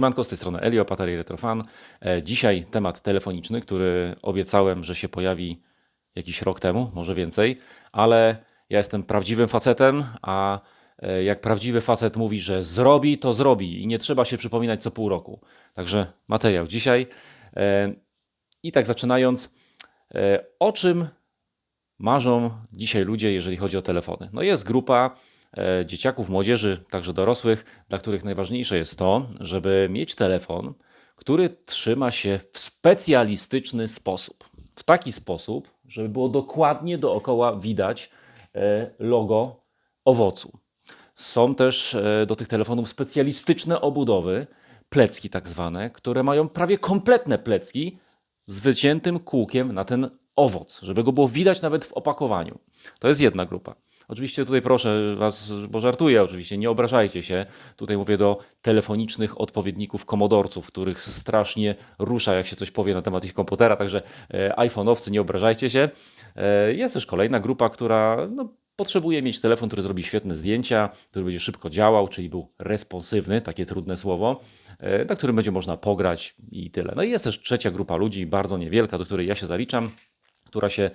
Siemanko, z tej strony Elio, Patari Retrofan. E, Dzisiaj temat telefoniczny, który obiecałem, że się pojawi jakiś rok temu, może więcej, ale ja jestem prawdziwym facetem, a e, jak prawdziwy facet mówi, że zrobi, to zrobi i nie trzeba się przypominać co pół roku. Także materiał dzisiaj. E, I tak zaczynając, o czym marzą dzisiaj ludzie, jeżeli chodzi o telefony? No jest grupa dzieciaków, młodzieży, także dorosłych, dla których najważniejsze jest to, żeby mieć telefon, który trzyma się w specjalistyczny sposób. W taki sposób, żeby było dokładnie dookoła widać e, logo owocu. Są też e, do tych telefonów specjalistyczne obudowy, plecki tak zwane, które mają prawie kompletne plecki z wyciętym kółkiem na ten owoc, żeby go było widać nawet w opakowaniu. To jest jedna grupa. Oczywiście tutaj proszę Was, bo żartuję oczywiście, nie obrażajcie się. Tutaj mówię do telefonicznych odpowiedników komodorców, których strasznie rusza, jak się coś powie na temat ich komputera, także e, iPhone'owcy, nie obrażajcie się. E, jest też kolejna grupa, która no, potrzebuje mieć telefon, który zrobi świetne zdjęcia, który będzie szybko działał, czyli był responsywny, takie trudne słowo, e, na którym będzie można pograć i tyle. No i jest też trzecia grupa ludzi, bardzo niewielka, do której ja się zaliczam, która się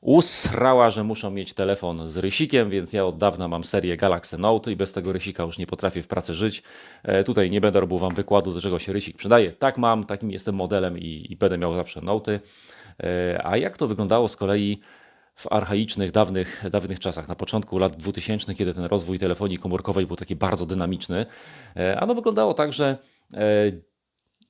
usrała, że muszą mieć telefon z rysikiem, więc ja od dawna mam serię Galaxy Note i bez tego rysika już nie potrafię w pracy żyć. E, tutaj nie będę robił Wam wykładu, do czego się rysik przydaje. Tak mam, takim jestem modelem i, i będę miał zawsze Noty. E, a jak to wyglądało z kolei w archaicznych, dawnych, dawnych czasach, na początku lat 2000, kiedy ten rozwój telefonii komórkowej był taki bardzo dynamiczny, e, ano wyglądało tak, że e,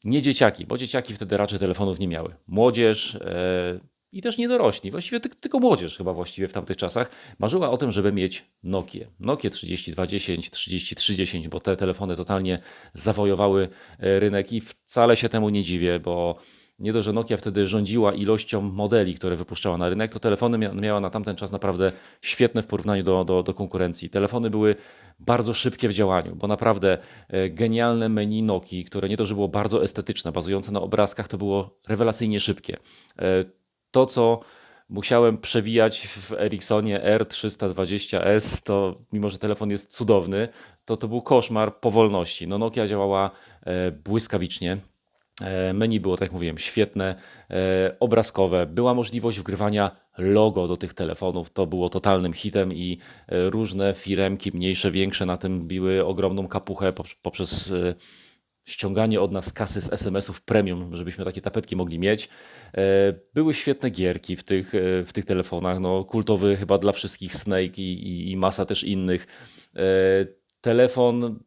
nie dzieciaki, bo dzieciaki wtedy raczej telefonów nie miały. Młodzież e, i też nie dorośli, właściwie ty, tylko młodzież chyba właściwie w tamtych czasach marzyła o tym, żeby mieć Nokię. Nokię 3210, 3310, bo te telefony totalnie zawojowały e, rynek i wcale się temu nie dziwię, bo nie dość, że Nokia wtedy rządziła ilością modeli, które wypuszczała na rynek, to telefony mia miała na tamten czas naprawdę świetne w porównaniu do, do, do konkurencji. Telefony były bardzo szybkie w działaniu, bo naprawdę e, genialne menu Nokii, które nie to, że było bardzo estetyczne, bazujące na obrazkach, to było rewelacyjnie szybkie. To, co musiałem przewijać w Ericssonie R320S, to mimo, że telefon jest cudowny, to to był koszmar powolności. No Nokia działała e, błyskawicznie. E, Menu było, tak jak mówiłem, świetne, e, obrazkowe. Była możliwość wgrywania logo do tych telefonów. To było totalnym hitem i e, różne firemki, mniejsze, większe, na tym biły ogromną kapuchę pop- poprzez ściąganie od nas kasy z SMS-ów premium, żebyśmy takie tapetki mogli mieć. E, Były świetne gierki w tych, e, w tych telefonach. No, kultowy chyba dla wszystkich Snake i, i, i masa też innych. E, Telefon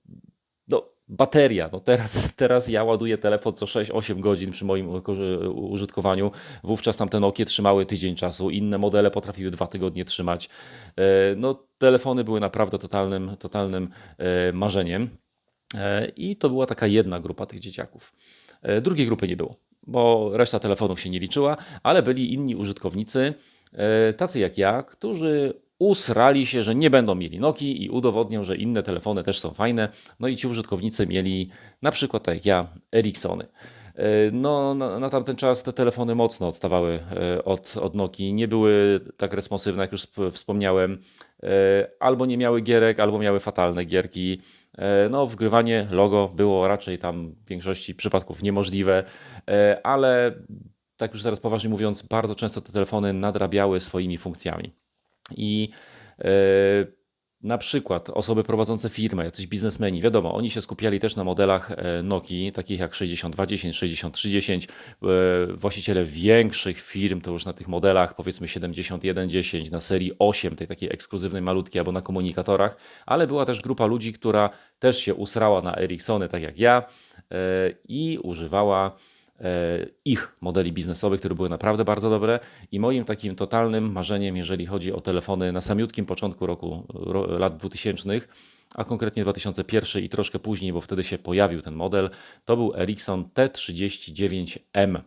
no, bateria. No teraz, teraz ja ładuję telefon co 6-8 godzin przy moim użytkowaniu. Wówczas tamte Nokie trzymały tydzień czasu, inne modele potrafiły dwa tygodnie trzymać. No, telefony były naprawdę totalnym, totalnym marzeniem. E, I to była taka jedna grupa tych dzieciaków. E, Drugiej grupy nie było, bo reszta telefonów się nie liczyła, ale byli inni użytkownicy, e, tacy jak ja, którzy usrali się, że nie będą mieli Nokii i udowodnią, że inne telefony też są fajne. No i ci użytkownicy mieli na przykład tak jak ja Ericssony. No, na, na tamten czas te telefony mocno odstawały od, od Nokii. Nie były tak responsywne, jak już sp- wspomniałem. Albo nie miały gierek, albo miały fatalne gierki. E, No, wgrywanie logo było raczej tam w większości przypadków niemożliwe, e, ale tak już teraz poważnie mówiąc, bardzo często te telefony nadrabiały swoimi funkcjami. I e, na przykład osoby prowadzące firmę, jacyś biznesmeni, wiadomo, oni się skupiali też na modelach e, Nokii, takich jak 6210, 6310. E, Właściciele większych firm to już na tych modelach, powiedzmy 7110, na serii 8, tej takiej ekskluzywnej malutkiej, albo na komunikatorach, ale była też grupa ludzi, która też się usrała na Ericssony, tak jak ja, e, i używała ich modeli biznesowych, które były naprawdę bardzo dobre i moim takim totalnym marzeniem, jeżeli chodzi o telefony na samiutkim początku roku, ro, lat 2000, a konkretnie 2001 i troszkę później, bo wtedy się pojawił ten model, to był Ericsson T39M.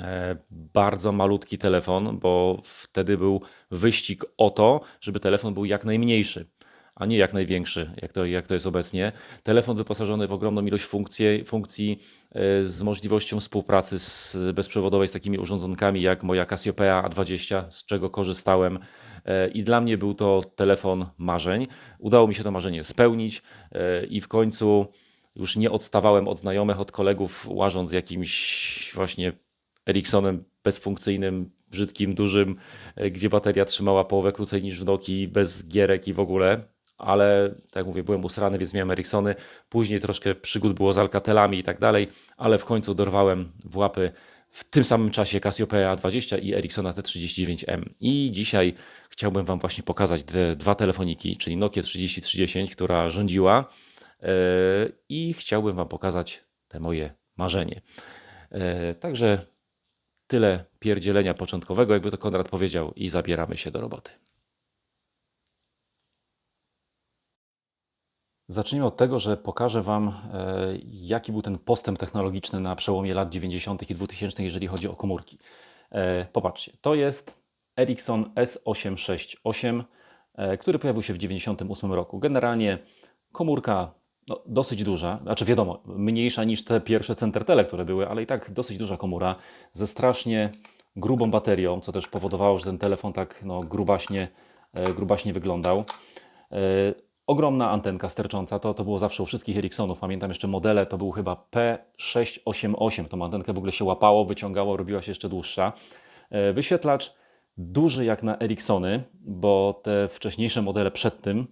E, Bardzo malutki telefon, bo wtedy był wyścig o to, żeby telefon był jak najmniejszy, a nie jak największy, jak to, jak to jest obecnie. Telefon wyposażony w ogromną ilość funkcji, funkcji e, z możliwością współpracy z, bezprzewodowej z takimi urządzonkami jak moja Cassiopeia A20, z czego korzystałem. E, I dla mnie był to telefon marzeń. Udało mi się to marzenie spełnić e, i w końcu już nie odstawałem od znajomych, od kolegów, łażąc jakimś właśnie Ericssonem bezfunkcyjnym, brzydkim, dużym, gdzie bateria trzymała połowę krócej niż w Nokii, bez gierek i w ogóle. Ale tak jak mówię, byłem usrany, więc miałem Ericssony. Później troszkę przygód było z Alcatelami i tak dalej, ale w końcu dorwałem w łapy w tym samym czasie Cassiopeia A20 i Ericssona T39M. I dzisiaj chciałbym Wam właśnie pokazać te dwa telefoniki, czyli Nokia 3310, która rządziła yy, i chciałbym Wam pokazać te moje marzenie. Yy, Także tyle pierdzielenia początkowego, jakby to Konrad powiedział, i zabieramy się do roboty. Zacznijmy od tego, że pokażę Wam, e, jaki był ten postęp technologiczny na przełomie lat 90. i 2000, jeżeli chodzi o komórki. E, Popatrzcie, to jest Ericsson S868, e, który pojawił się w 98 roku. Generalnie komórka no, dosyć duża, znaczy wiadomo, mniejsza niż te pierwsze Centertele, które były, ale i tak dosyć duża komóra ze strasznie grubą baterią, co też powodowało, że ten telefon tak no, grubaśnie, grubaśnie wyglądał. Ogromna antenka stercząca, to, to było zawsze u wszystkich Ericssonów. Pamiętam jeszcze modele, to był chyba P688. Tą antenkę w ogóle się łapało, wyciągało, robiła się jeszcze dłuższa. E, Wyświetlacz duży jak na Ericssony, bo te wcześniejsze modele przed tym,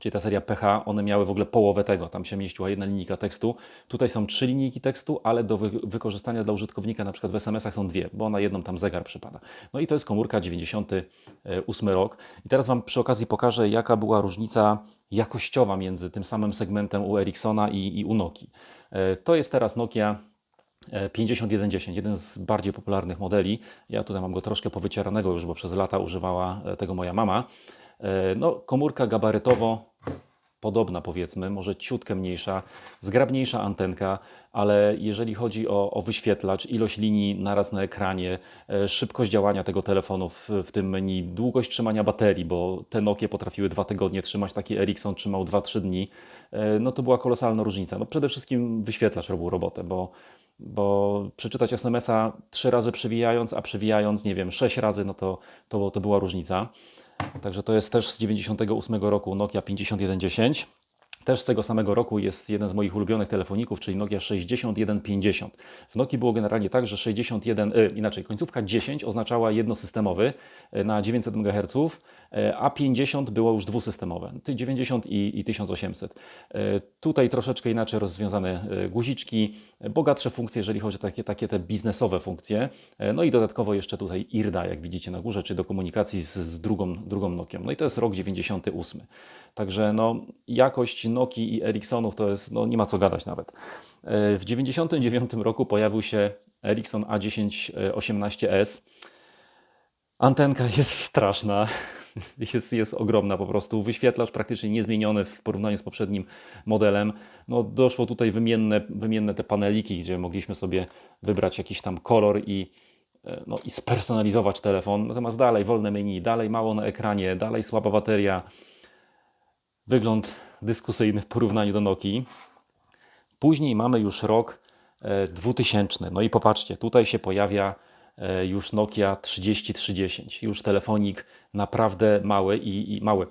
czyli ta seria PH, one miały w ogóle połowę tego. Tam się mieściła jedna linijka tekstu. Tutaj są trzy linijki tekstu, ale do wy wykorzystania dla użytkownika na przykład w SMS-ach są dwie, bo na jedną tam zegar przypada. No i to jest komórka 98 rok. I teraz Wam przy okazji pokażę, jaka była różnica jakościowa między tym samym segmentem u Ericssona i, i u Nokii. E, To jest teraz Nokia e, 5110, jeden z bardziej popularnych modeli. Ja tutaj mam go troszkę powycieranego już, bo przez lata używała e, tego moja mama. E, No, komórka gabarytowo podobna powiedzmy, może ciutkę mniejsza, zgrabniejsza antenka, ale jeżeli chodzi o, o wyświetlacz, ilość linii naraz na ekranie, e, szybkość działania tego telefonu w, w tym menu, długość trzymania baterii, bo te Nokie potrafiły dwa tygodnie trzymać, taki Ericsson trzymał 2-3 dni, e, no to była kolosalna różnica. No przede wszystkim wyświetlacz robił robotę, bo bo przeczytać SMS-a trzy razy przewijając, a przewijając, nie wiem, sześć razy, no to, to, to była różnica. Także to jest też z 98 roku Nokia 5110. Też z tego samego roku jest jeden z moich ulubionych telefoników, czyli Nokia 6150. W Nokii było generalnie tak, że 61, y, inaczej, końcówka 10 oznaczała jednosystemowy y, na 900 MHz, y, a 50 było już dwusystemowe, ty 90 i, i 1800. Y, Tutaj troszeczkę inaczej rozwiązane guziczki, bogatsze funkcje, jeżeli chodzi o takie, takie te biznesowe funkcje. No i dodatkowo jeszcze tutaj IRDA, jak widzicie na górze, czy do komunikacji z, z drugą, drugą Nokią. No i to jest rok 98. Także no, jakość Nokii i Ericssonów to jest, no nie ma co gadać nawet. E, W 99 roku pojawił się Ericsson A10 e, 18S. Antenka jest straszna, jest, jest ogromna po prostu. Wyświetlacz praktycznie niezmieniony w porównaniu z poprzednim modelem. No, doszło tutaj wymienne, wymienne te paneliki, gdzie mogliśmy sobie wybrać jakiś tam kolor i, e, no, i spersonalizować telefon. Natomiast dalej wolne menu, dalej mało na ekranie, dalej słaba bateria. Wygląd dyskusyjny w porównaniu do Nokii. Później mamy już rok e, 2000. No i popatrzcie, tutaj się pojawia e, już Nokia 3310. Już telefonik naprawdę mały i, i mały.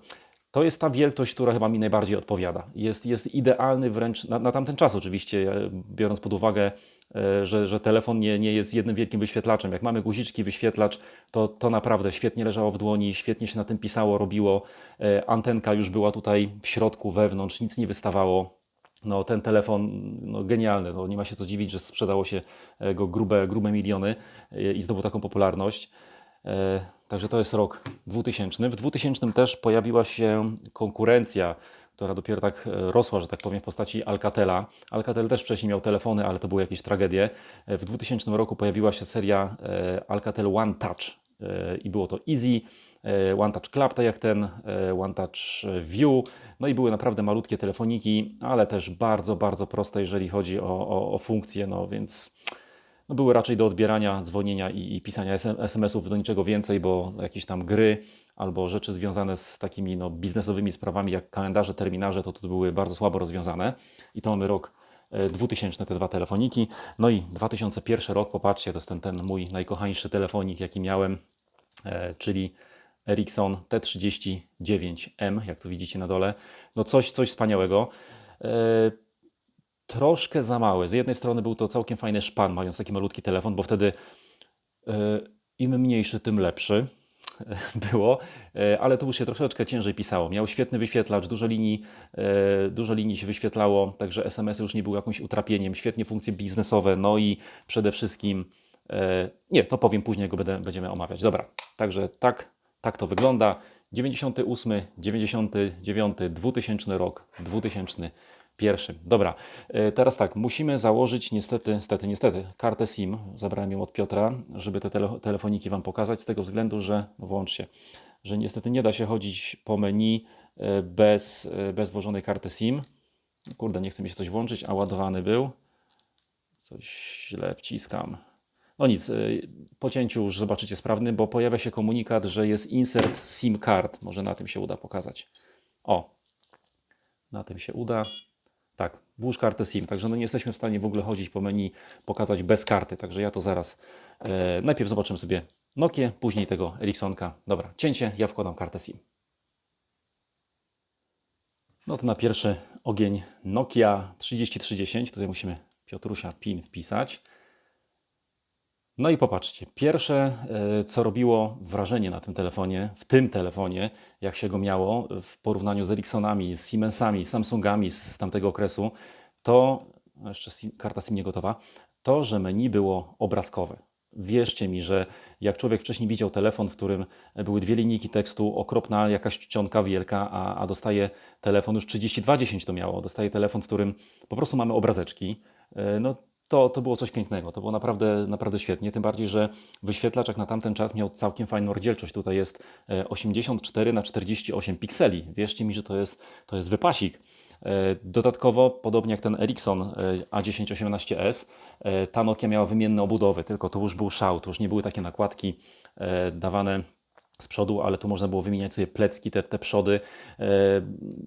To jest ta wielkość, która chyba mi najbardziej odpowiada. Jest, jest idealny wręcz na, na tamten czas, oczywiście, e, biorąc pod uwagę, e, że, że telefon nie, nie jest jednym wielkim wyświetlaczem. Jak mamy guziczki, wyświetlacz, to, to naprawdę świetnie leżało w dłoni, świetnie się na tym pisało, robiło. E, Antenka już była tutaj w środku, wewnątrz, nic nie wystawało. No, ten telefon no, genialny, to nie ma się co dziwić, że sprzedało się go grube, grube miliony i zdobył taką popularność. E, Także to jest rok 2000. W 2000 też pojawiła się konkurencja, która dopiero tak e, rosła, że tak powiem, w postaci Alcatela. Alcatel też wcześniej miał telefony, ale to były jakieś tragedie. E, W 2000 roku pojawiła się seria Alcatel One Touch i było to Easy, One Touch Club, tak jak ten, One Touch View. No i były naprawdę malutkie telefoniki, ale też bardzo, bardzo proste, jeżeli chodzi o, o, o funkcje, no więc no były raczej do odbierania, dzwonienia i, i pisania SM- SMS-ów, do niczego więcej, bo jakieś tam gry albo rzeczy związane z takimi no, biznesowymi sprawami jak kalendarze, terminarze, to tu były bardzo słabo rozwiązane. I to mamy rok e, 2000, te dwa telefoniki. No i 2001 rok, popatrzcie, to jest ten, ten mój najkochańszy telefonik, jaki miałem, e, czyli Ericsson T39M, 9 m, jak tu widzicie na dole. No coś, coś wspaniałego. E, troszkę za małe. Z jednej strony był to całkiem fajny szpan, mając taki malutki telefon, bo wtedy e, im mniejszy, tym lepszy było, e, ale tu już się troszeczkę ciężej pisało. Miał świetny wyświetlacz, dużo linii, e, dużo linii się wyświetlało, także SMS-y już nie były jakimś utrapieniem, świetnie funkcje biznesowe, no i przede wszystkim, e, nie, to powiem później, go będziemy omawiać. Dobra, także tak, tak to wygląda. 98, 99, 2000 rok, 2001. Dobra, e, teraz tak, musimy założyć niestety, niestety, niestety, kartę SIM. Zabrałem ją od Piotra, żeby te tele, telefoniki Wam pokazać, z tego względu, że, no włącz się, że niestety nie da się chodzić po menu e, bez, e, bez włożonej karty SIM. Kurde, nie chce mi się coś włączyć, a ładowany był. Coś źle wciskam. No nic, po cięciu już zobaczycie sprawny, bo pojawia się komunikat, że jest insert SIM card. Może na tym się uda pokazać. O, na tym się uda. Tak, włóż kartę SIM. Także no nie jesteśmy w stanie w ogóle chodzić po menu, pokazać bez karty. Także ja to zaraz. E, najpierw zobaczymy sobie Nokia, później tego Ericssonka. Dobra, cięcie, ja wkładam kartę SIM. No to na pierwszy ogień Nokia 3310. Tutaj musimy Piotrusia PIN wpisać. No i popatrzcie, pierwsze, e, co robiło wrażenie na tym telefonie, w tym telefonie, jak się go miało w porównaniu z Ericssonami, z Siemensami, Samsungami z tamtego okresu, to, no jeszcze karta SIM nie gotowa, to, że menu było obrazkowe. Wierzcie mi, że jak człowiek wcześniej widział telefon, w którym były dwie linijki tekstu, okropna jakaś czcionka wielka, a, a dostaje telefon, już 3210 to miało, dostaje telefon, w którym po prostu mamy obrazeczki, e, no to, to było coś pięknego. To było naprawdę, naprawdę świetnie. Tym bardziej, że wyświetlacz jak na tamten czas miał całkiem fajną rozdzielczość. Tutaj jest 84 e, na 48 pikseli. Wierzcie mi, że to jest, to jest wypasik. E, dodatkowo, podobnie jak ten Ericsson e, A1018S, ta Nokia miała wymienne obudowy, tylko to już był szał, to już nie były takie nakładki dawane z przodu, ale tu można było wymieniać sobie plecki, te, te przody. E,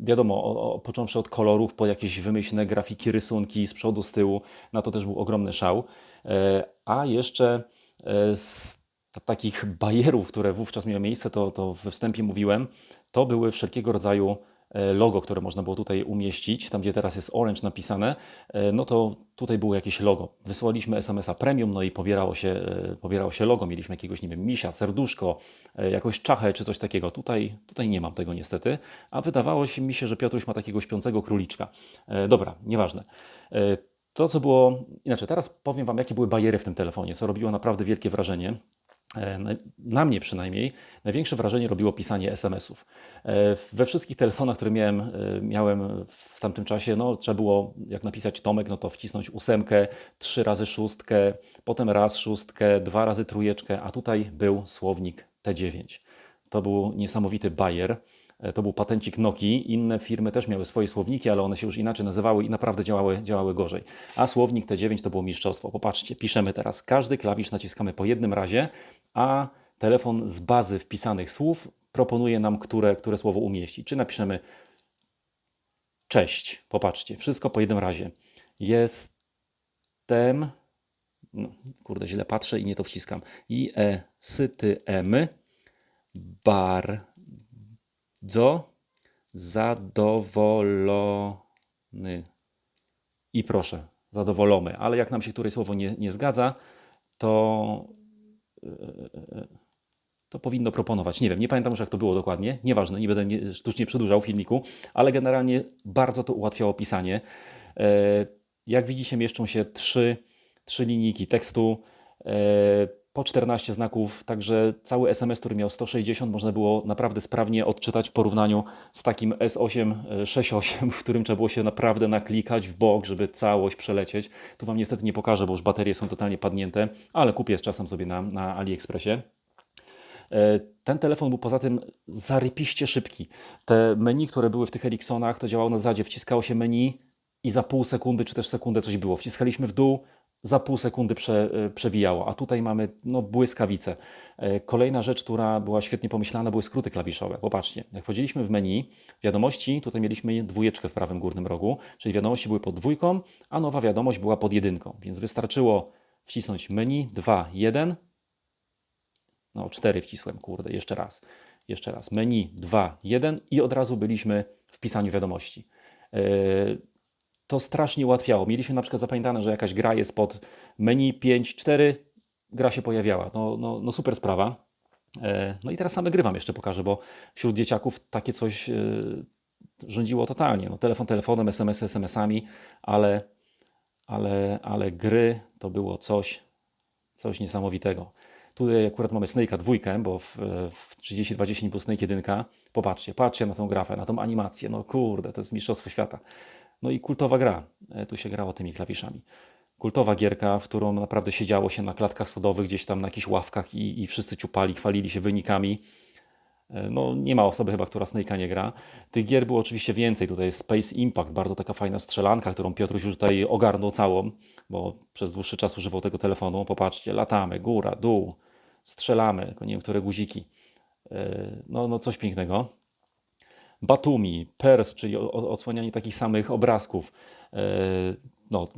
wiadomo, o, o, począwszy od kolorów, po jakieś wymyślne grafiki, rysunki z przodu, z tyłu, na to też był ogromny szał. E, a jeszcze e, z takich bajerów, które wówczas miały miejsce, to, to we wstępie mówiłem, to były wszelkiego rodzaju logo, które można było tutaj umieścić, tam gdzie teraz jest Orange napisane, e, no to tutaj było jakieś logo. Wysłaliśmy SMS-a premium, no i pobierało się, e, pobierało się logo. Mieliśmy jakiegoś, nie wiem, misia, serduszko, jakąś czachę czy coś takiego. Tutaj, tutaj nie mam tego niestety, a wydawało się mi się, że Piotruś ma takiego śpiącego króliczka. Dobra, nieważne. To, co było, inaczej, teraz powiem Wam, jakie były bariery w tym telefonie, co robiło naprawdę wielkie wrażenie. E, na mnie przynajmniej największe wrażenie robiło pisanie SMS-ów. E, we wszystkich telefonach, które miałem, e, miałem w tamtym czasie, no, trzeba było, jak napisać Tomek, no to wcisnąć ósemkę, trzy razy szóstkę, potem raz szóstkę, dwa razy trójeczkę, a tutaj był słownik T9. To był niesamowity bajer. E, to był patencik Nokii. Inne firmy też miały swoje słowniki, ale one się już inaczej nazywały i naprawdę działały, działały gorzej. A słownik T9 to było mistrzostwo. Popatrzcie, piszemy teraz. Każdy klawisz naciskamy po jednym razie, a telefon z bazy wpisanych słów proponuje nam, które, które słowo umieścić. Czy napiszemy cześć. Popatrzcie, wszystko po jednym razie. Jestem. No, kurde, źle patrzę i nie to wciskam. I e, syty, m, bar, bardzo zadowolony. I proszę, zadowolony. Ale jak nam się któreś słowo nie, nie zgadza, to, to powinno proponować. Nie wiem, nie pamiętam już jak to było dokładnie. Nieważne, nie będę nie, sztucznie przedłużał filmiku, ale generalnie bardzo to ułatwiało pisanie. E, jak widzicie, mieszczą się trzy, trzy linijki tekstu. E, po 14 znaków, także cały SMS, który miał 160, można było naprawdę sprawnie odczytać w porównaniu z takim S8 68, w którym trzeba było się naprawdę naklikać w bok, żeby całość przelecieć. Tu Wam niestety nie pokażę, bo już baterie są totalnie padnięte, ale kupię z czasem sobie na, na AliExpressie. E, ten telefon był poza tym zarypiście szybki. Te menu, które były w tych Ericssonach, to działało na zasadzie, wciskało się menu i za pół sekundy czy też sekundę coś było. Wciskaliśmy w dół, za pół sekundy prze, e, przewijało, a tutaj mamy no, błyskawice. E, kolejna rzecz, która była świetnie pomyślana, były skróty klawiszowe. Popatrzcie, jak wchodziliśmy w menu, wiadomości, tutaj mieliśmy dwójeczkę w prawym górnym rogu, czyli wiadomości były pod dwójką, a nowa wiadomość była pod jedynką, więc wystarczyło wcisnąć menu 2, 1, no 4 wcisłem, kurde, jeszcze raz, jeszcze raz, menu 2, 1 i od razu byliśmy w pisaniu wiadomości. Yy, to strasznie ułatwiało. Mieliśmy na przykład zapamiętane, że jakaś gra jest pod menu 5.4, gra się pojawiała. No, no, no super sprawa. E, No i teraz same gry Wam jeszcze pokażę, bo wśród dzieciaków takie coś e, rządziło totalnie. No, telefon telefonem, SMS SMS-ami, ale, ale, ale gry to było coś, coś niesamowitego. Tutaj akurat mamy Snake'a dwójkę, bo w, w 3020 był Snake 1. Popatrzcie, patrzcie na tą grafę, na tą animację. No kurde, to jest mistrzostwo świata. No i kultowa gra. E, Tu się grało tymi klawiszami. Kultowa gierka, w którą naprawdę siedziało się na klatkach sodowych, gdzieś tam na jakichś ławkach i, i wszyscy ciupali, chwalili się wynikami. E, No, nie ma osoby chyba, która Snake'a nie gra. Tych gier było oczywiście więcej. Tutaj jest Space Impact, bardzo taka fajna strzelanka, którą Piotruś już tutaj ogarnął całą, bo przez dłuższy czas używał tego telefonu. Popatrzcie, latamy, góra, dół, strzelamy, nie wiem, które guziki. E, No, no coś pięknego. Batumi, Pers, czyli odsłanianie takich samych obrazków. E, No,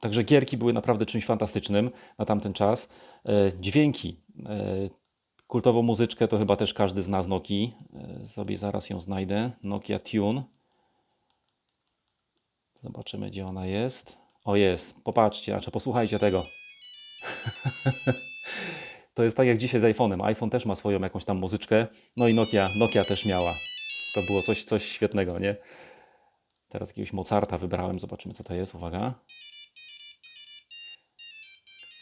także gierki były naprawdę czymś fantastycznym na tamten czas. E, Dźwięki. E, Kultową muzyczkę to chyba też każdy zna z Nokii. Sobie zaraz ją znajdę. Nokia Tune. Zobaczymy, gdzie ona jest. O, jest. Popatrzcie, znaczy posłuchajcie tego. To jest tak jak dzisiaj z iPhone'em. iPhone też ma swoją jakąś tam muzyczkę. No i Nokia, Nokia też miała. To było coś, coś świetnego, nie? Teraz jakiegoś Mozarta wybrałem. Zobaczymy, co to jest. Uwaga.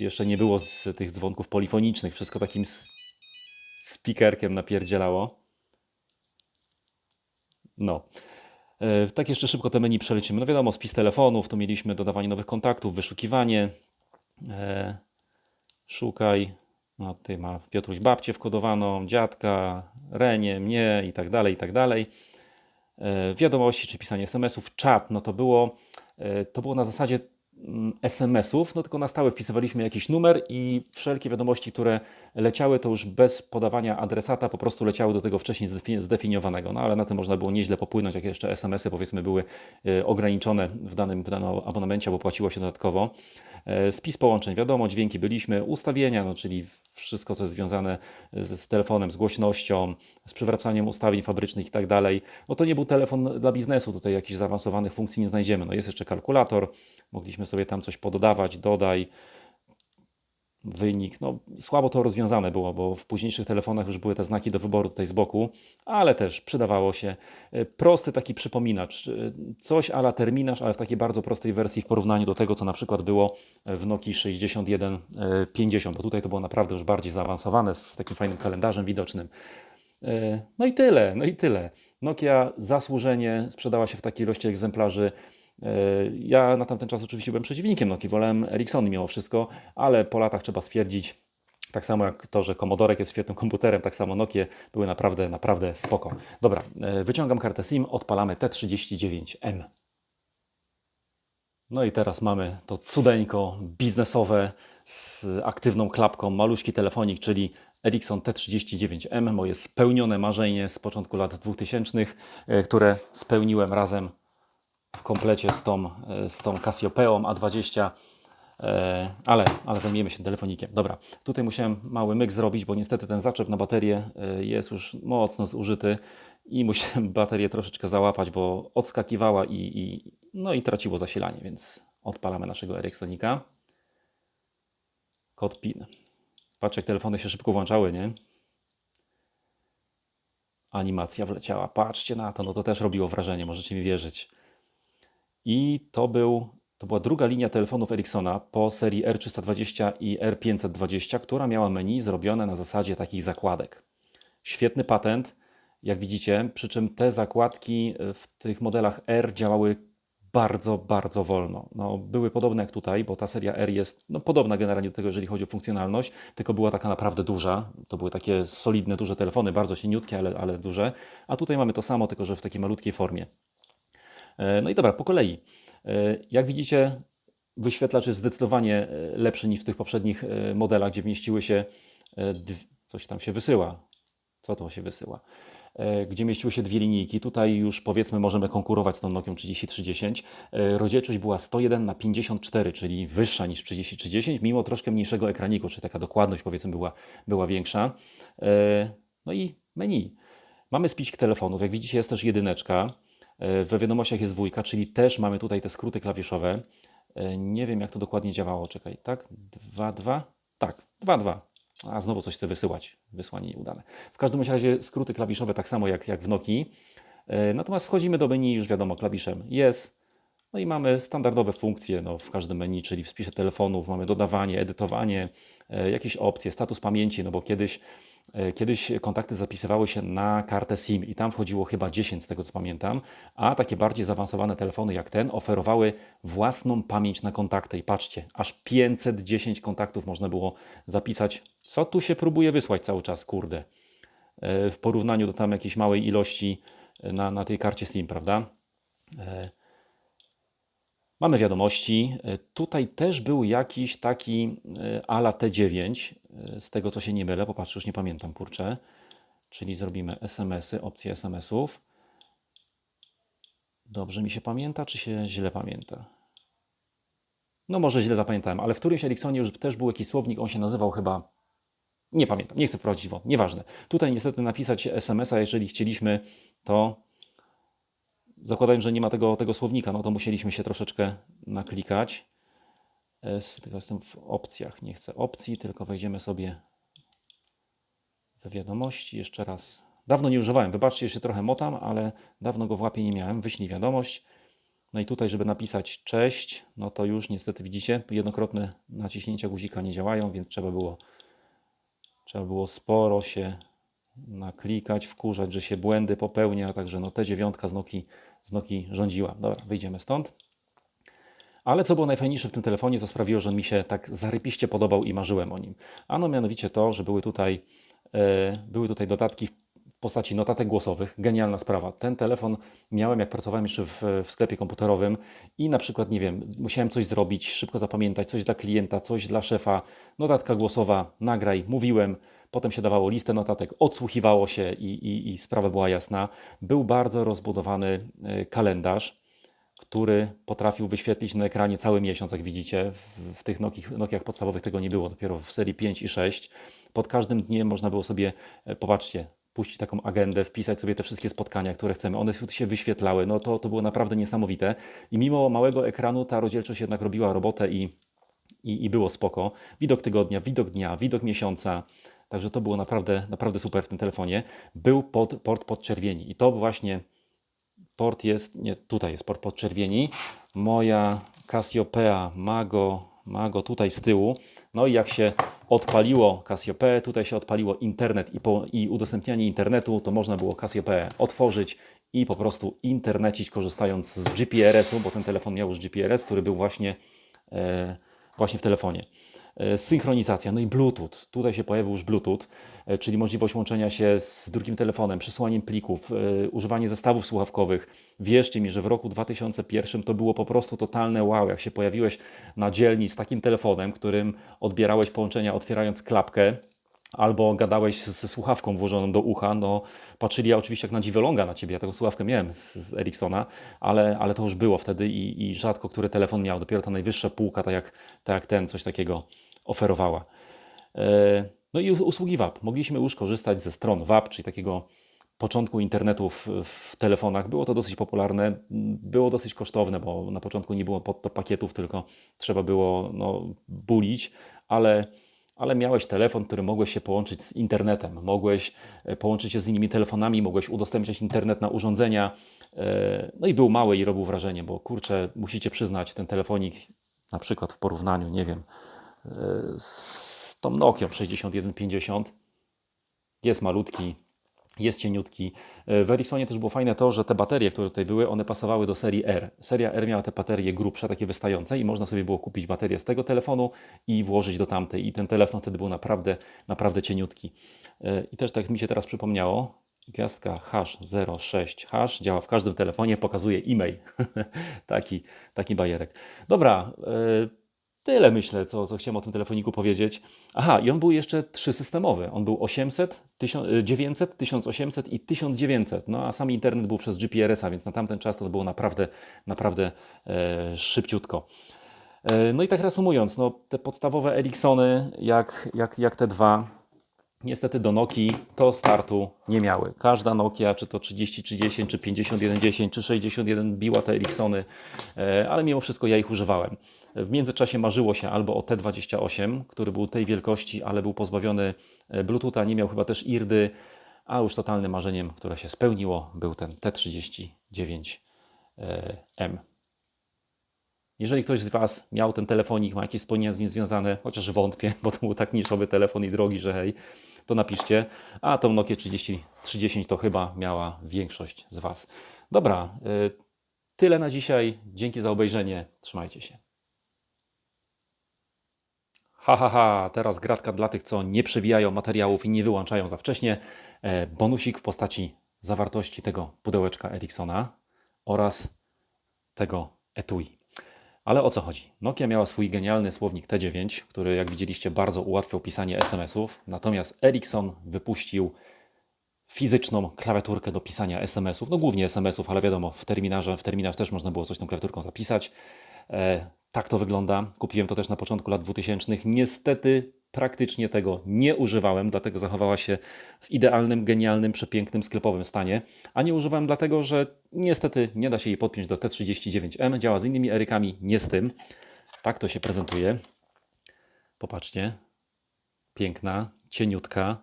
Jeszcze nie było z tych dzwonków polifonicznych. Wszystko takim s- speakerkiem napierdzielało. No. E, Tak jeszcze szybko te menu przelecimy. No wiadomo, spis telefonów, tu mieliśmy dodawanie nowych kontaktów, wyszukiwanie. E, szukaj. No, tutaj ma Piotruś babcię wkodowaną, dziadka, Renię, mnie i tak dalej, i tak dalej. E, wiadomości czy pisanie SMS-ów, czat, no to było, e, to było na zasadzie mm, SMS-ów, no tylko na stałe wpisywaliśmy jakiś numer i wszelkie wiadomości, które leciały, to już bez podawania adresata, po prostu leciały do tego wcześniej zdefi- zdefiniowanego. No ale na tym można było nieźle popłynąć, jak jeszcze SMS-y powiedzmy były e, ograniczone w danym, w danym abonamencie, bo płaciło się dodatkowo. E, Spis połączeń, wiadomo, dźwięki byliśmy, ustawienia, no, czyli wszystko, co jest związane z, z telefonem, z głośnością, z przywracaniem ustawień fabrycznych i tak dalej. No to nie był telefon dla biznesu, tutaj jakichś zaawansowanych funkcji nie znajdziemy. No jest jeszcze kalkulator, mogliśmy sobie tam coś pododawać, dodaj, wynik. No, słabo to rozwiązane było, bo w późniejszych telefonach już były te znaki do wyboru tutaj z boku, ale też przydawało się. E, Prosty taki przypominacz, e, coś ala terminarz, ale w takiej bardzo prostej wersji w porównaniu do tego, co na przykład było w Nokii 6150, bo tutaj to było naprawdę już bardziej zaawansowane z takim fajnym kalendarzem widocznym. E, No i tyle, no i tyle. Nokia zasłużenie sprzedała się w takiej ilości egzemplarzy. E, Ja na tamten czas oczywiście byłem przeciwnikiem Nokii, wolałem Ericssony mimo wszystko, ale po latach trzeba stwierdzić, tak samo jak to, że Commodore jest świetnym komputerem, tak samo Nokie były naprawdę, naprawdę spoko. Dobra, e, wyciągam kartę SIM, odpalamy T39M. No i teraz mamy to cudeńko biznesowe z aktywną klapką, maluśki telefonik, czyli Ericsson T39M, moje spełnione marzenie z początku lat 2000, e, które spełniłem razem w komplecie z tą, e, z tą Cassiopeią A20, e, ale, ale zajmiemy się telefonikiem. Dobra, tutaj musiałem mały myk zrobić, bo niestety ten zaczep na baterię e, jest już mocno zużyty i musiałem baterię troszeczkę załapać, bo odskakiwała i, i, no i traciło zasilanie, więc odpalamy naszego Ericssonika. Kod PIN. Patrz, jak telefony się szybko włączały, nie? Animacja wleciała. Patrzcie na to, no to też robiło wrażenie, możecie mi wierzyć. I to, był, to była druga linia telefonów Ericssona po serii R320 i R520, która miała menu zrobione na zasadzie takich zakładek. Świetny patent, jak widzicie, przy czym te zakładki w tych modelach R działały bardzo, bardzo wolno. No, były podobne jak tutaj, bo ta seria R jest no, podobna generalnie do tego, jeżeli chodzi o funkcjonalność, tylko była taka naprawdę duża. To były takie solidne, duże telefony, bardzo cieniutkie, ale, ale duże. A tutaj mamy to samo, tylko że w takiej malutkiej formie. E, No i dobra, po kolei. E, Jak widzicie, wyświetlacz jest zdecydowanie e, lepszy niż w tych poprzednich modelach, gdzie mieściły się, coś tam się wysyła. Co to się wysyła? Gdzie mieściły się dwie linijki. Tutaj już powiedzmy możemy konkurować z tą Nokią 3310. E, Rozdzielczość była 101 na 54, czyli wyższa niż 3310, mimo troszkę mniejszego ekraniku, czyli taka dokładność powiedzmy była, była większa. No i menu. Mamy spić telefonów. Jak widzicie jest też jedyneczka. E, We wiadomościach jest dwójka, czyli też mamy tutaj te skróty klawiszowe. E, Nie wiem, jak to dokładnie działało. Czekaj, tak? 2, 2? Tak, 2, 2. A znowu coś chcę wysyłać. Wysłanie nieudane. W każdym razie skróty klawiszowe tak samo jak, jak w Nokii. E, Natomiast wchodzimy do menu już wiadomo klawiszem jest. No i mamy standardowe funkcje no, w każdym menu, czyli w spisie telefonów mamy dodawanie, edytowanie, jakieś opcje, status pamięci, no bo kiedyś, kiedyś kontakty zapisywały się na kartę SIM i tam wchodziło chyba 10 z tego co pamiętam, a takie bardziej zaawansowane telefony jak ten oferowały własną pamięć na kontakty i patrzcie, aż 510 kontaktów można było zapisać. Co tu się próbuje wysłać cały czas, kurde, E, w porównaniu do tam jakiejś małej ilości e, na, na tej karcie SIM, prawda? Mamy wiadomości. E, Tutaj też był jakiś taki e, ala T9, e, z tego co się nie mylę, popatrz, już nie pamiętam, kurczę. Czyli zrobimy SMS-y, opcję SMS-ów. Dobrze mi się pamięta, czy się źle pamięta? No może źle zapamiętałem, ale w którymś Ericssonie już też był jakiś słownik, on się nazywał chyba... Nie pamiętam, nie chcę wprowadzić w nieważne. Tutaj niestety napisać SMS-a, jeżeli chcieliśmy, to zakładając, że nie ma tego, tego słownika, no to musieliśmy się troszeczkę naklikać. S, tylko jestem w opcjach, nie chcę opcji, tylko wejdziemy sobie we wiadomości jeszcze raz. Dawno nie używałem, wybaczcie, jeszcze trochę motam, ale dawno go w łapie nie miałem. Wyślij wiadomość. No i tutaj, żeby napisać cześć, no to już niestety widzicie, jednokrotne naciśnięcia guzika nie działają, więc trzeba było, trzeba było sporo się naklikać, wkurzać, że się błędy popełnia, także no te dziewiątka z Noki, z Noki rządziła. Dobra, wyjdziemy stąd. Ale co było najfajniejsze w tym telefonie, co sprawiło, że on mi się tak zarypiście podobał i marzyłem o nim. Ano mianowicie to, że były tutaj, e, były tutaj dodatki w postaci notatek głosowych. Genialna sprawa. Ten telefon miałem, jak pracowałem jeszcze w, w sklepie komputerowym i na przykład, nie wiem, musiałem coś zrobić, szybko zapamiętać, coś dla klienta, coś dla szefa. Notatka głosowa, nagraj, mówiłem. Potem się dawało listę notatek, odsłuchiwało się i, i, i sprawa była jasna. Był bardzo rozbudowany e, kalendarz który potrafił wyświetlić na ekranie cały miesiąc, jak widzicie. W, w tych Nokiach, Nokiach podstawowych tego nie było, dopiero w serii 5 i 6. Pod każdym dniem można było sobie, e, popatrzcie, puścić taką agendę, wpisać sobie te wszystkie spotkania, które chcemy. One się wyświetlały. No to, to było naprawdę niesamowite. I mimo małego ekranu ta rozdzielczość jednak robiła robotę i, i, i było spoko. Widok tygodnia, widok dnia, widok miesiąca. Także to było naprawdę, naprawdę super w tym telefonie. Był pod, port podczerwieni i to właśnie port jest, nie, tutaj jest port podczerwieni. Moja Cassiopeia Mago, Mago tutaj z tyłu. No i jak się odpaliło Cassiopeia, tutaj się odpaliło internet i, po, i udostępnianie internetu, to można było Cassiopeia otworzyć i po prostu internecić korzystając z GPRS-u, bo ten telefon miał już GPRS, który był właśnie, e, właśnie w telefonie. E, Synchronizacja, no i Bluetooth. Tutaj się pojawił już Bluetooth, e, czyli możliwość łączenia się z drugim telefonem, przesyłaniem plików, e, używanie zestawów słuchawkowych. Wierzcie mi, że w roku 2001 to było po prostu totalne wow, jak się pojawiłeś na dzielni z takim telefonem, którym odbierałeś połączenia otwierając klapkę, albo gadałeś ze słuchawką włożoną do ucha, no patrzyli oczywiście jak na dziwoląga na ciebie, ja taką słuchawkę miałem z, z Ericssona, ale, ale to już było wtedy i, i rzadko który telefon miał, dopiero ta najwyższa półka, tak jak, tak jak ten, coś takiego oferowała. E, No i us- usługi WAP. Mogliśmy już korzystać ze stron WAP, czyli takiego początku internetu w, w telefonach. Było to dosyć popularne, było dosyć kosztowne, bo na początku nie było pod to pakietów, tylko trzeba było no, bulić, ale, ale miałeś telefon, który mogłeś się połączyć z internetem, mogłeś e, połączyć się z innymi telefonami, mogłeś udostępniać internet na urządzenia. e, No i był mały i robił wrażenie, bo kurczę, musicie przyznać, ten telefonik na przykład w porównaniu, nie wiem, e, z tą Nokią 6150 jest malutki, jest cieniutki. E, W Ericssonie też było fajne to, że te baterie, które tutaj były, one pasowały do serii R. Seria R miała te baterie grubsze, takie wystające i można sobie było kupić baterię z tego telefonu i włożyć do tamtej. I ten telefon wtedy był naprawdę, naprawdę cieniutki. E, I też tak mi się teraz przypomniało, gwiazdka hash 06 hash działa w każdym telefonie, pokazuje e-mail. taki, taki bajerek. Dobra, e, Tyle myślę, co, co chciałem o tym telefoniku powiedzieć. Aha, i on był jeszcze trzysystemowy. On był 800, 1000, y, 900, 1800 i 1900. No a sam internet był przez GPRS-a, więc na tamten czas to było naprawdę, naprawdę e, szybciutko. E, no i tak reasumując, no, te podstawowe Ericssony, jak, jak, jak te dwa, niestety do Nokii to startu nie miały. Każda Nokia, czy to 3030, czy 5110, czy 61 biła te Ericssony, e, ale mimo wszystko ja ich używałem. W międzyczasie marzyło się albo o T28, który był tej wielkości, ale był pozbawiony e, Bluetootha, nie miał chyba też IRDY, a już totalnym marzeniem, które się spełniło, był ten T39M. Jeżeli ktoś z Was miał ten telefonik, ma jakieś wspomnienia z nim związane, chociaż wątpię, bo to był tak niszowy telefon i drogi, że hej, to napiszcie. A tą Nokia 3030 to chyba miała większość z Was. Dobra, y, tyle na dzisiaj. Dzięki za obejrzenie. Trzymajcie się. Ha, ha, ha, teraz gratka dla tych, co nie przewijają materiałów i nie wyłączają za wcześnie. E, Bonusik w postaci zawartości tego pudełeczka Ericssona oraz tego etui. Ale o co chodzi? Nokia miała swój genialny słownik T9, który jak widzieliście bardzo ułatwiał pisanie SMS-ów, natomiast Ericsson wypuścił fizyczną klawiaturkę do pisania SMS-ów, no głównie SMS-ów, ale wiadomo, w terminarze, w terminarz też można było coś tą klawiaturką zapisać. E, tak to wygląda. Kupiłem to też na początku lat 2000. Niestety praktycznie tego nie używałem, dlatego zachowała się w idealnym, genialnym, przepięknym, sklepowym stanie. A nie używałem dlatego, że niestety nie da się jej podpiąć do T39M. Działa z innymi erykami, nie z tym. Tak to się prezentuje. Popatrzcie. Piękna, cieniutka.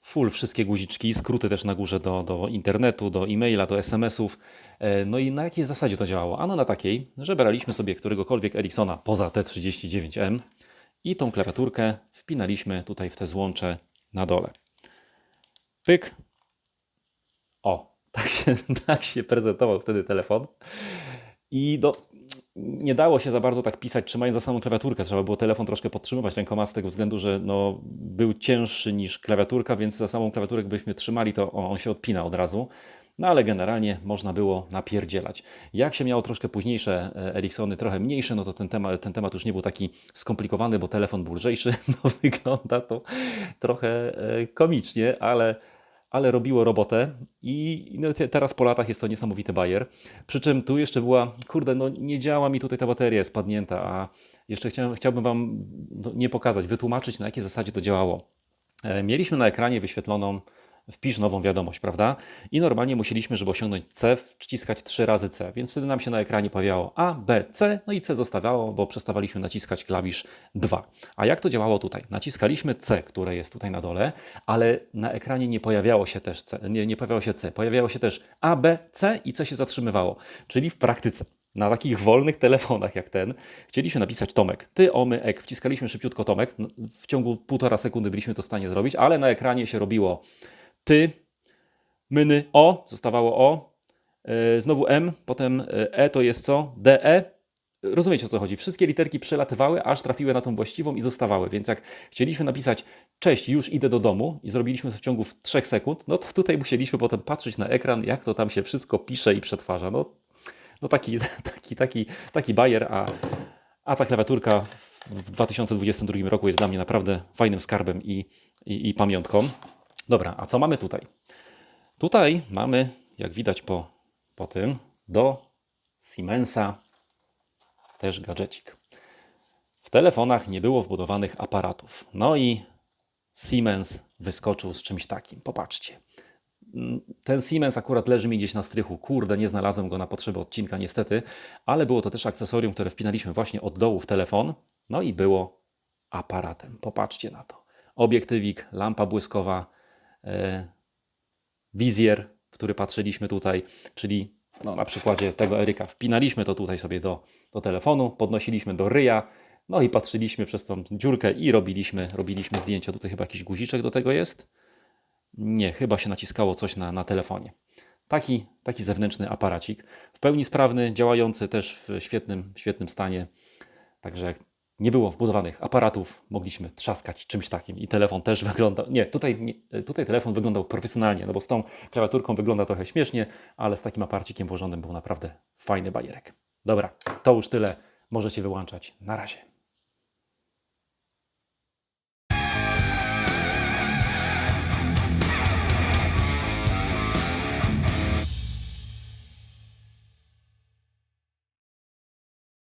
Full wszystkie guziczki, skróty też na górze do, do internetu, do e-maila, do SMS-ów. E, No i na jakiej zasadzie to działało? Ano na takiej, że braliśmy sobie któregokolwiek Ericssona poza T39M i tą klawiaturkę wpinaliśmy tutaj w te złącze na dole. Pyk. O, tak się, tak się prezentował wtedy telefon. I do, nie dało się za bardzo tak pisać, trzymając za samą klawiaturkę. Trzeba było telefon troszkę podtrzymywać rękoma z tego względu, że no, był cięższy niż klawiaturka, więc za samą klawiaturę byśmy trzymali, to on, on się odpina od razu. No ale generalnie można było napierdzielać. Jak się miało troszkę późniejsze e, Ericssony, trochę mniejsze, no to ten temat, ten temat już nie był taki skomplikowany, bo telefon był lżejszy. No wygląda to trochę e, komicznie, ale ale robiło robotę i no, te- teraz po latach jest to niesamowity bajer. Przy czym tu jeszcze była, kurde, no nie działa mi tutaj ta bateria, jest spadnięta, a jeszcze chciałem, chciałbym Wam no, nie pokazać, wytłumaczyć na jakiej zasadzie to działało. E, Mieliśmy na ekranie wyświetloną wpisz nową wiadomość, prawda? I normalnie musieliśmy, żeby osiągnąć C, wciskać trzy razy C, więc wtedy nam się na ekranie pojawiało A, B, C, no i C zostawiało, bo przestawaliśmy naciskać klawisz 2. A jak to działało tutaj? Naciskaliśmy C, które jest tutaj na dole, ale na ekranie nie pojawiało się też C, nie, nie pojawiało się C, pojawiało się też A, B, C i C się zatrzymywało. Czyli w praktyce na takich wolnych telefonach jak ten, chcieliśmy napisać Tomek. Ty, omy, ek. Wciskaliśmy szybciutko Tomek. No, W ciągu półtora sekundy byliśmy to w stanie zrobić, ale na ekranie się robiło ty, myny, o, zostawało o, e, znowu M, potem e, E to jest co? DE. Rozumiecie o co chodzi? Wszystkie literki przelatywały, aż trafiły na tą właściwą i zostawały. Więc jak chcieliśmy napisać cześć, już idę do domu i zrobiliśmy to w ciągu 3 sekund, no to tutaj musieliśmy potem patrzeć na ekran, jak to tam się wszystko pisze i przetwarza. No, no taki, taki, taki, taki bajer, a, a ta klawiaturka w 2022 roku jest dla mnie naprawdę fajnym skarbem i, i, i pamiątką. Dobra, a co mamy tutaj? Tutaj mamy, jak widać po, po tym, do Siemensa też gadżecik. W telefonach nie było wbudowanych aparatów. No i Siemens wyskoczył z czymś takim. Popatrzcie. Ten Siemens akurat leży mi gdzieś na strychu. Kurde, nie znalazłem go na potrzeby odcinka niestety, ale było to też akcesorium, które wpinaliśmy właśnie od dołu w telefon. No i było aparatem. Popatrzcie na to. Obiektywik, lampa błyskowa, wizjer, w który patrzyliśmy tutaj, czyli no, na przykładzie tego Eryka. Wpinaliśmy to tutaj sobie do, do telefonu, podnosiliśmy do ryja, no i patrzyliśmy przez tą dziurkę i robiliśmy, robiliśmy zdjęcia. Tutaj chyba jakiś guziczek do tego jest. Nie, chyba się naciskało coś na, na telefonie. Taki, taki zewnętrzny aparacik. W pełni sprawny, działający też w świetnym, świetnym stanie. Także nie było wbudowanych aparatów, mogliśmy trzaskać czymś takim i telefon też wyglądał. Nie, tutaj, nie, tutaj telefon wyglądał profesjonalnie, no bo z tą klawiaturką wygląda trochę śmiesznie, ale z takim aparcikiem włożonym był naprawdę fajny bajerek. Dobra, to już tyle. Możecie wyłączać. Na razie.